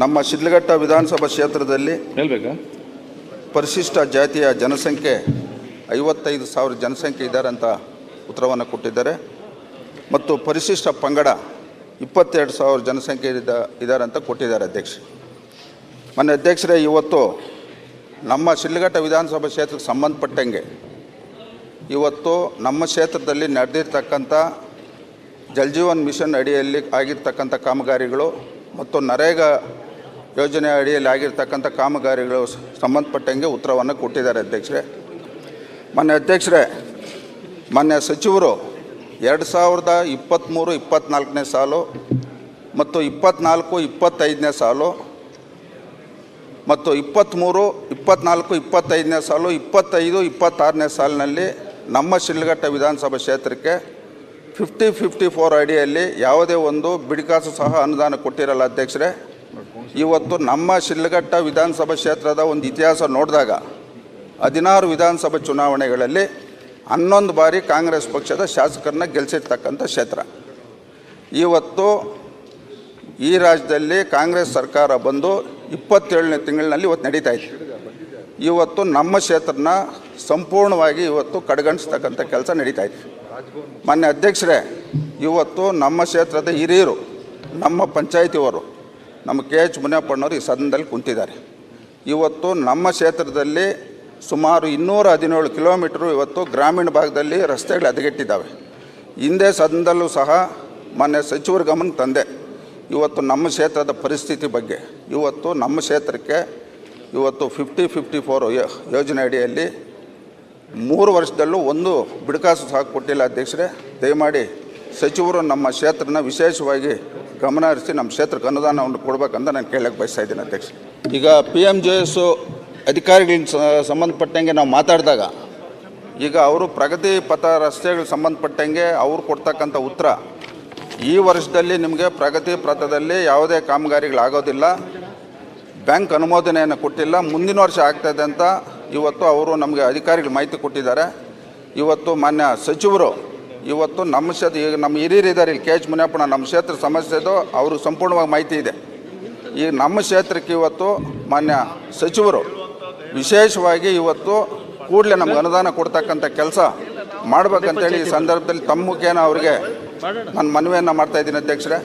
ನಮ್ಮ ಶಿಡ್ಲಘಟ್ಟ ವಿಧಾನಸಭಾ ಕ್ಷೇತ್ರದಲ್ಲಿ ಹೇಳ್ಬೇಕಾ? ಪರಿಶಿಷ್ಟ ಜಾತಿಯ ಜನಸಂಖ್ಯೆ ಐವತ್ತೈದು ಸಾವಿರ ಜನಸಂಖ್ಯೆ ಇದ್ದಾರೆ ಅಂತ ಉತ್ತರವನ್ನು ಕೊಟ್ಟಿದ್ದಾರೆ. ಮತ್ತು ಪರಿಶಿಷ್ಟ ಪಂಗಡ ಇಪ್ಪತ್ತೆರಡು ಸಾವಿರ ಜನಸಂಖ್ಯೆ ಇದ್ದ ಇದ್ದಾರೆ ಅಂತ ಕೊಟ್ಟಿದ್ದಾರೆ ಅಧ್ಯಕ್ಷ. ಮೊನ್ನೆ ಅಧ್ಯಕ್ಷರೇ ಇವತ್ತು ನಮ್ಮ ಶಿಡ್ಲಘಟ್ಟ ವಿಧಾನಸಭಾ ಕ್ಷೇತ್ರಕ್ಕೆ ಸಂಬಂಧಪಟ್ಟಂಗೆ ಇವತ್ತು ನಮ್ಮ ಕ್ಷೇತ್ರದಲ್ಲಿ ನಡೆದಿರ್ತಕ್ಕಂಥ ಜಲ್ಜೀವನ್ ಮಿಷನ್ ಅಡಿಯಲ್ಲಿ ಆಗಿರ್ತಕ್ಕಂಥ ಕಾಮಗಾರಿಗಳು ಮತ್ತು ನರೇಗಾ ಯೋಜನೆ ಅಡಿಯಲ್ಲಿ ಆಗಿರ್ತಕ್ಕಂಥ ಕಾಮಗಾರಿಗಳು ಸಂಬಂಧಪಟ್ಟಂಗೆ ಉತ್ತರವನ್ನು ಕೊಟ್ಟಿದ್ದಾರೆ ಅಧ್ಯಕ್ಷರೇ. ಮೊನ್ನೆ ಅಧ್ಯಕ್ಷರೇ ಮೊನ್ನೆ ಸಚಿವರು ಎರಡು ಸಾವಿರದ ಇಪ್ಪತ್ತ್ಮೂರು ಇಪ್ಪತ್ತ್ನಾಲ್ಕನೇ ಸಾಲು ಮತ್ತು ಇಪ್ಪತ್ತ್ನಾಲ್ಕು ಇಪ್ಪತ್ತೈದನೇ ಸಾಲು ಮತ್ತು ಇಪ್ಪತ್ತ್ಮೂರು ಇಪ್ಪತ್ತ್ನಾಲ್ಕು ಇಪ್ಪತ್ತೈದನೇ ಸಾಲು, ಇಪ್ಪತ್ತೈದು, ಇಪ್ಪತ್ತಾರನೇ ಸಾಲಿನಲ್ಲಿ ನಮ್ಮ ಶಿಲ್ಘಟ್ಟ ವಿಧಾನಸಭಾ ಕ್ಷೇತ್ರಕ್ಕೆ ಫಿಫ್ಟಿ ಫಿಫ್ಟಿ ಫೋರ್ ಅಡಿಯಲ್ಲಿ ಯಾವುದೇ ಒಂದು ಬಿಡಿಕಾಸು ಸಹ ಅನುದಾನ ಕೊಟ್ಟಿರಲ್ಲ ಅಧ್ಯಕ್ಷರೇ. ಇವತ್ತು ನಮ್ಮ ಶಿಲ್ಘಟ್ಟ ವಿಧಾನಸಭಾ ಕ್ಷೇತ್ರದ ಒಂದು ಇತಿಹಾಸ ನೋಡಿದಾಗ ಹದಿನಾರು ವಿಧಾನಸಭಾ ಚುನಾವಣೆಗಳಲ್ಲಿ ಹನ್ನೊಂದು ಬಾರಿ ಕಾಂಗ್ರೆಸ್ ಪಕ್ಷದ ಶಾಸಕರನ್ನ ಗೆಲ್ಲಿಸಿರ್ತಕ್ಕಂಥ ಕ್ಷೇತ್ರ. ಇವತ್ತು ಈ ರಾಜ್ಯದಲ್ಲಿ ಕಾಂಗ್ರೆಸ್ ಸರ್ಕಾರ ಬಂದು ಇಪ್ಪತ್ತೇಳನೇ ತಿಂಗಳಿನಲ್ಲಿ ಇವತ್ತು ನಡೀತಾ ಇದೆ. ಇವತ್ತು ನಮ್ಮ ಕ್ಷೇತ್ರನ ಸಂಪೂರ್ಣವಾಗಿ ಇವತ್ತು ಕಡೆಗಣಿಸ್ತಕ್ಕಂಥ ಕೆಲಸ ನಡೀತಾ ಇದೆ. ಮಾನ್ಯ ಅಧ್ಯಕ್ಷರೇ, ಇವತ್ತು ನಮ್ಮ ಕ್ಷೇತ್ರದ ಹಿರಿಯರು, ನಮ್ಮ ಪಂಚಾಯತಿಯವರು ನಮ್ಮ ಕೆ ಎಚ್ ಮುನಿಯಪ್ಪಣ್ಣವರು ಈ ಸದನದಲ್ಲಿ ಕುಂತಿದ್ದಾರೆ. ಇವತ್ತು ನಮ್ಮ ಕ್ಷೇತ್ರದಲ್ಲಿ ಸುಮಾರು ಇನ್ನೂರ ಹದಿನೇಳು ಕಿಲೋಮೀಟ್ರು ಇವತ್ತು ಗ್ರಾಮೀಣ ಭಾಗದಲ್ಲಿ ರಸ್ತೆಗಳು ಹದಗೆಟ್ಟಿದ್ದಾವೆ. ಹಿಂದೆ ಸದನದಲ್ಲೂ ಸಹ ಮಾನ್ಯ ಸಚಿವರ ಗಮನ ತಂದೆ. ಇವತ್ತು ನಮ್ಮ ಕ್ಷೇತ್ರದ ಪರಿಸ್ಥಿತಿ ಬಗ್ಗೆ, ಇವತ್ತು ನಮ್ಮ ಕ್ಷೇತ್ರಕ್ಕೆ ಇವತ್ತು ಫಿಫ್ಟಿ ಫಿಫ್ಟಿ ಫೋರ್ ಯೋಜನೆ ಅಡಿಯಲ್ಲಿ ಮೂರು ವರ್ಷದಲ್ಲೂ ಒಂದು ಬಿಡಕಾಸು ಸಹ ಕೊಟ್ಟಿಲ್ಲ ಅಧ್ಯಕ್ಷರೇ. ದಯಮಾಡಿ ಸಚಿವರು ನಮ್ಮ ಕ್ಷೇತ್ರನ ವಿಶೇಷವಾಗಿ ಗಮನ ಹರಿಸಿ ನಮ್ಮ ಕ್ಷೇತ್ರಕ್ಕೆ ಅನುದಾನವನ್ನು ಕೊಡಬೇಕಂತ ನಾನು ಕೇಳಕ್ಕೆ ಬಯಸ್ತಾ ಇದ್ದೀನಿ ಅಧ್ಯಕ್ಷ. ಈಗ ಪಿ ಎಂ ಜೆ ಎಸ್ಸು ಅಧಿಕಾರಿಗಳಿಗೆ ಸ- ಸಂಬಂಧಪಟ್ಟಂಗೆ ನಾವು ಮಾತಾಡಿದಾಗ ಈಗ ಅವರು ಪ್ರಗತಿ ಪಥ ರಸ್ತೆಗಳಿಗೆ ಸಂಬಂಧಪಟ್ಟಂಗೆ ಅವರು ಕೊಡ್ತಕ್ಕಂಥ ಉತ್ತರ ಈ ವರ್ಷದಲ್ಲಿ ನಿಮಗೆ ಪ್ರಗತಿ ಪಥದಲ್ಲಿ ಯಾವುದೇ ಕಾಮಗಾರಿಗಳಾಗೋದಿಲ್ಲ ಬ್ಯಾಂಕ್ ಅನುಮೋದನೆಯನ್ನು ಕೊಟ್ಟಿಲ್ಲ ಮುಂದಿನ ವರ್ಷ ಆಗ್ತದೆ ಅಂತ ಇವತ್ತು ಅವರು ನಮಗೆ ಅಧಿಕಾರಿಗಳು ಮಾಹಿತಿ ಕೊಟ್ಟಿದ್ದಾರೆ. ಇವತ್ತು ಮಾನ್ಯ ಸಚಿವರು ಇವತ್ತು ನಮ್ಮ ಕ್ಷೇತ್ರ ಈಗ ನಮ್ಮ ಹಿರಿಯರು ಇದ್ದಾರೆ ಇಲ್ಲಿ ಕೆ ಎಚ್ ಮುನಿಯಪ್ಪನ ನಮ್ಮ ಕ್ಷೇತ್ರ ಸಮಸ್ಯೆದು ಅವರು ಸಂಪೂರ್ಣವಾಗಿ ಮಾಹಿತಿ ಇದೆ. ಈಗ ನಮ್ಮ ಕ್ಷೇತ್ರಕ್ಕೆ ಇವತ್ತು ಮಾನ್ಯ ಸಚಿವರು ವಿಶೇಷವಾಗಿ ಇವತ್ತು ಕೂಡಲೇ ನಮ್ಗೆ ಅನುದಾನ ಕೊಡ್ತಕ್ಕಂಥ ಕೆಲಸ ಮಾಡ್ಬೇಕಂತೇಳಿ ಈ ಸಂದರ್ಭದಲ್ಲಿ ತಮ್ಮ ಮುಖೇನ ಅವರಿಗೆ ನಾನು ಮನವಿಯನ್ನು ಮಾಡ್ತಾ ಇದ್ದೀನಿ ಅಧ್ಯಕ್ಷರೇ.